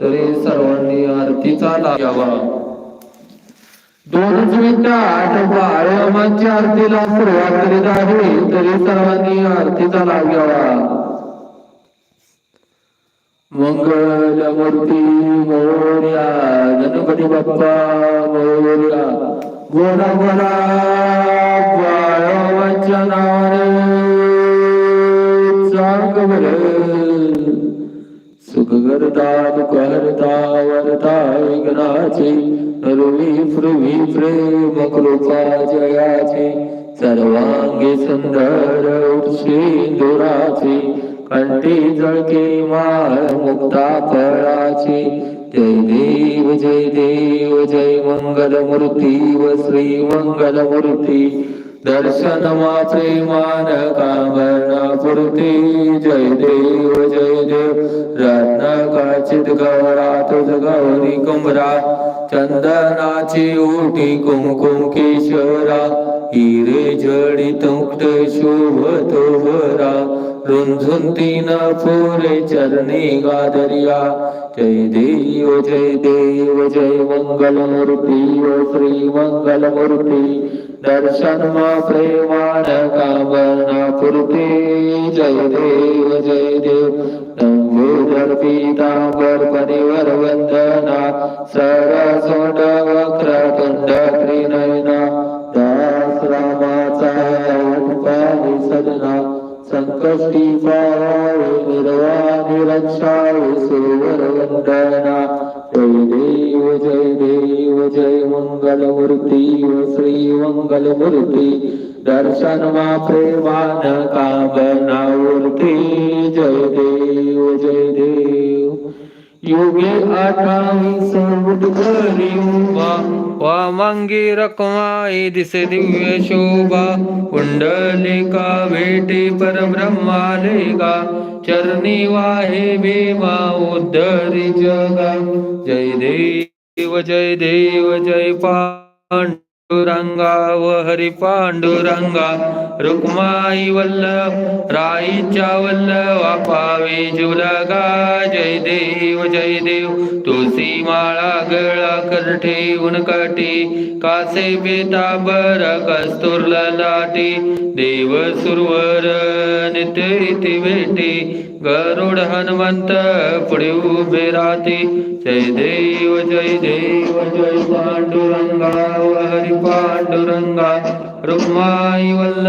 तरी सर्वांनी आरतीचा लाभ घ्यावा. दोनच आठ बाळमाची आरतीला सुरुवात करीत आहे तरी सर्वांनी आरतीचा लाभ घ्यावा. मंगलमूर्ती मोर्या गणपती बाप्पा मोर्या बोला बोला बाळमाच्या नावाने सांग बरं सुख करता दुःख हरता वरता विघ्नाचे रुवी पृथ्वी प्रेम कृपा जयाचे सर्वांगी सुंदर सिंदुराचे कंठी जळके माळ मुक्ता फळाचे जय देव जय देव जय मंगल मूर्ती व श्री मंगल मूर्ती दर्शन वाचे मान कामना पुरती जय देव जय देव। रत्न काचित गौरा तुझ गौरी कुमरा चंदनाची ओटी कुमकुम केशरा हिरे जडित मुक्त शुभ तोहरा रुंझुन तीन पुरे चरणी गादरिया। जय देव जय देव जय मंगल मूर्ती श्री मंगल मूर्ती दर्शन प्रेमान कामना पुरते जय देव जय देव। नंबोदर पीतांबर परिवर वंदना सरसोट वक्र तुंड त्रिनयना दास रामाचा पाणी सदना संकष्टी पावे निर्वाणी रक्षावे सुवर वंदना देव जय देव जय मंगलमूर्ती श्री मंगलमूर्ती दर्शन मा प्रेमान कामना मूर्ती जय देव जय देव। योगे अठ्ठावीस बुधवारी उभा वामांगी रकमाई दिसे दिव्य शोभा कुंडलिका भेटे परब्रह्मालेगा चरणी वाहे भीमा उद्धरी जगा जय देव जय देव जय पांड पांडुरंगा व हरी पांडुरंगा रुक्माई वल्लभ राईच्या वल्लभा पावे जुलगा जय देव जय देव तुळशी माळा गळा करठे उनकाटी कासे बेतांबर कस्तूर लाटी देव सुरवर नित्य भेटी गरुड हनुमंत पुढे उभे राहते जय देव जय देव जय पांडुरंगा हरी पांडुरंगा रुक्माई वल्ल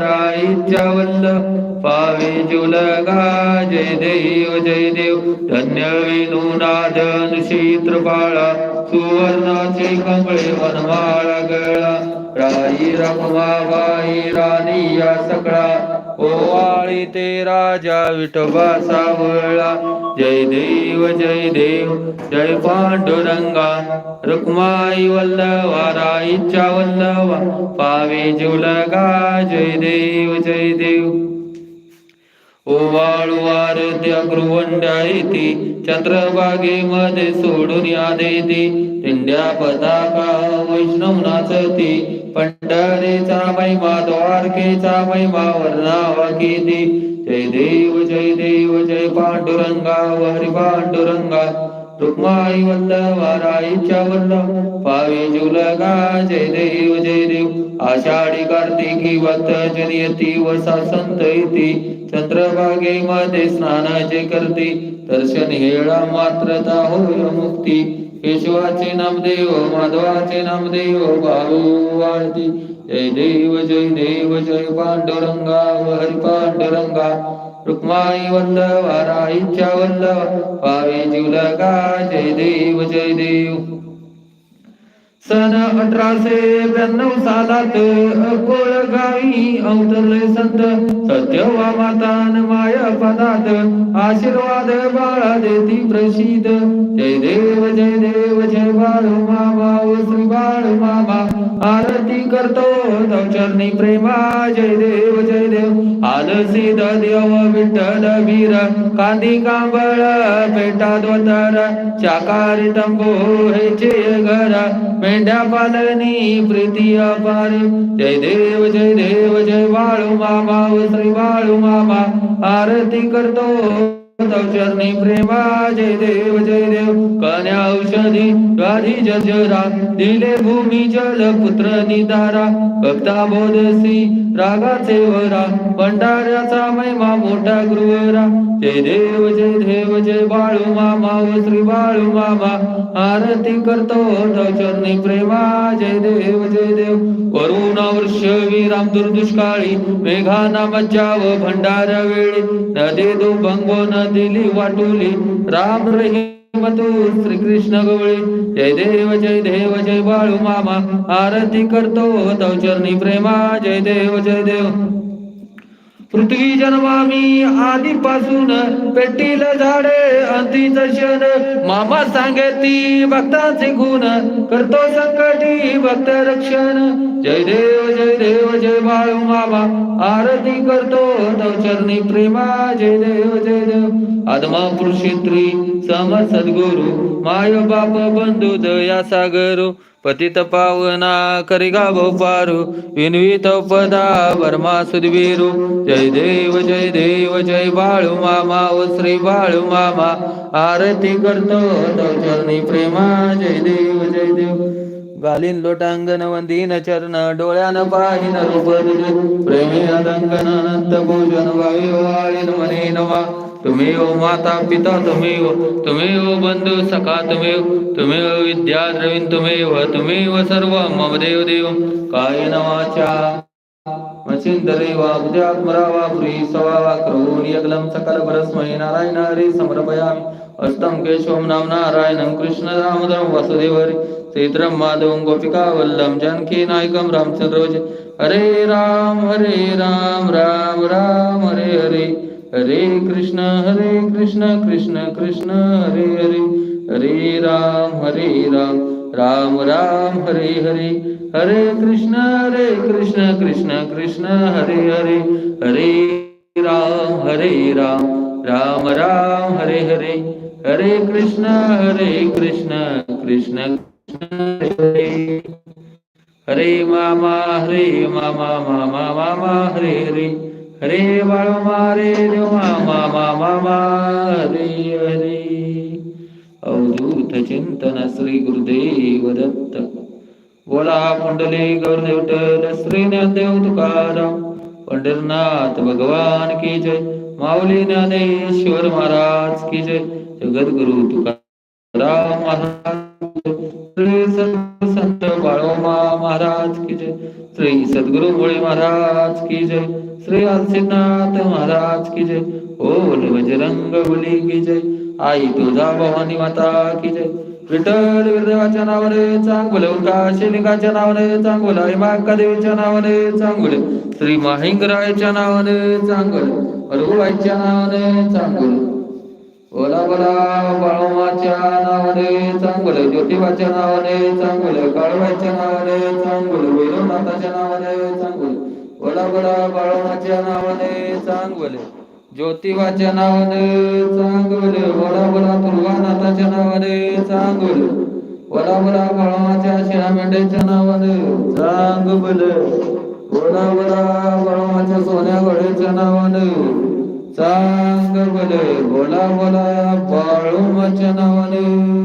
राईच्या वल्लभ पावे जुलगा जय देव जय देव। धन्य विनुनादन क्षेत्रपाळा सुवर्णाचे कंबळे वनमाळा गळा। राई रखमाबाई राणी या सकळा। ओवाळी ते राजा विठोबा सावळा। जय देव जय देव जय पांडुरंगा। रुक्माई वल्लवा राईच्या वल्लवा पावे जुलगा जय देव जय देव. ओवाळवार त्या गृवंडा येते चंद्रभागेमध्ये सोडून या देते दिंड्या पताका वैष्णव नाचते पंढरीचा महिमा द्वारकेचा महिमा वर्णावा केते. जय देव जय देव जय पांडुरंगा हरी पांडुरंगा. रुक्माई वल्ल राईच्या वल्ल पावी जुलगा जय देव जय देव। आषाढी कार्तिकी वत जन वसा संत इति। येती चंद्रभागेमध्ये स्नानाचे करते। दर्शन हेळा मात्रता होय मुक्ती। केशवाचे नामदेव माधवाचे नामदेव भाऊ वाळती जय देव जय देव जय पांडुरंगा हरि पांडुरंगा. रुक्माई वल्लभा राईच्या वल्लभ पावे जीवलगा जय देव जय देव. सन अठराशे ब्याण्णव सालात अकोळ गावी अवतरले संत. सत्यवा मातान माया पदात आशीर्वाद बाळा देती प्रसिद्ध. जय देव जय देव जय बाळ मामा व श्री बाळ मामा आरती करतो चरणी प्रेमा. जय देव जय देव. आलसी देव विठ्ठल वीर. कांदी कांबळ पेटा द्वतर शाकाहारी तंबू हेचे घर. मेंढ्या पालनी प्रीती अपार. जय देव जय देव जय बाळू मामा व श्री बाळू मामा. आरती करतो. चरणी प्रेमा जय देव जय देव। कन्या औषधी राधी जरा दिले भूमी जल पुत्र निधारा। भक्ता बोधसी रागाचे वरा भंडाऱ्याचा महिमा मोठा गृहरा जय देव जय देव जय बाळू मामा व श्री बाळू मामा। आरती करतो चरणी प्रेमा जय देव जय देव। वरुण वृक्ष विराम दुर्दुष्काळी मेघाना मज्जा व भंडाऱ्या वेळी। नदी दो भंगो न दिली वाटुली. राम रही श्री कृष्ण गवळी. जय देव जय देव जय बाळू मामा. आरती करतो तव चरणी प्रेमा. जय देव जय देव. पृथ्वी जन्मामी आधीपासून पेटील झाडे अंती दर्शन. मामा सांगती भक्तांचे गुण करतो संकटी भक्त रक्षण. जय देव जय देव जय बाळू मामा आरती करतो तव चरणी प्रेमा. जय देव जय देव. आदमा पुरुषेत्री सम सद्गुरु माय बाप बंधू दया सागरू. पतित पावना करिगा पारू विनवित पदा वर्मा सुदवीरू जय देव जय देव जय बाळू मामा ओ श्री बाळू मामा. आरती करतो चरणी प्रेमा. जय देव जय देव. गालीन लोटांगण वंदीन चरण डोळ्यान पाहिन रूप प्रेमी अदंगन अनंत भोजन वायू वाळीन मने नवा. तुम्ही ओ माता पिता तुम्ही ओ तुम्ही ओ बंधू सखा तुम्ही ओ तुम्ही ओ विद्या द्रवीण तुम्ही व तुम्ही व सर्व मम देव देव। काय नवाच्या? मचिंदरे वा उद्यात्मरा वा प्री सवा वा करून यगलम सकल परस्मै नारायण हरी समर्पयामि। अष्टम केशवम नाम नारायणं कृष्ण दामोदरं वसुदेवरि श्रीधरं माधवं गोपिका वल्लम जानकी नायकं रामचंद्र हरे राम हरे राम राम राम हरे हरे। हरे कृष्ण हरे कृष्ण कृष्ण कृष्ण हरे हरे. हरे राम हरे राम. राम राम हरे हरे. हरे कृष्ण हरे कृष्ण कृष्ण कृष्ण हरे हरे. हरे राम हरे राम. राम राम हरे हरे. हरे कृष्ण हरे कृष्ण कृष्ण कृष्ण हरे. हरे मामा हरे मामा मामा मामा हरे हरे. हरे बाळो मारे देव मामा मामा मा हरे. हरे अवधूत चिंतन श्री गुरुदेव दत्त. बोला पुंडले गौरदेव श्री ज्ञानदेव तुकाराम. पंढरनाथ भगवान की जय. माऊली ज्ञानेश्वर महाराज की जय. जगद्गुरु तुकाराम महाराज. संत बाळोमा महाराज की जय. श्री सद्गुरु मुळे महाराज की जय. श्री अलसिनाथ महाराज की जय। ओल बजरंग बली की जय। आई तुझा भवानी माता की जय। विठ्ठल विरदेवाच्या नावाने चांगुल उल्का नावाने चांगुल आई देवीच्या नावाने चांगुल श्री माहिंगरायच्या नावाने चांगुल रघुबाईच्या नावाने चांगुल। बोला बोला बाळोमाच्या नावाने चांगुल ज्योतिबाच्या नावाने चांगुल काळवाच्या नावाने चांगुल वैरवनाथाच्या नावाने चांगुल। बोला बोला नावाने चांगवले. ज्योतिबाच्या नावाने चांगवले. बोला दुर्गानाथाच्या नावाने चांगवले. बोला बोला बाळोमाच्या शिळा नावाने चांगवले. बोला बोला सोन्या घोड्याच्या नावाने चांगवले. बले बाळूमाच्या नावाने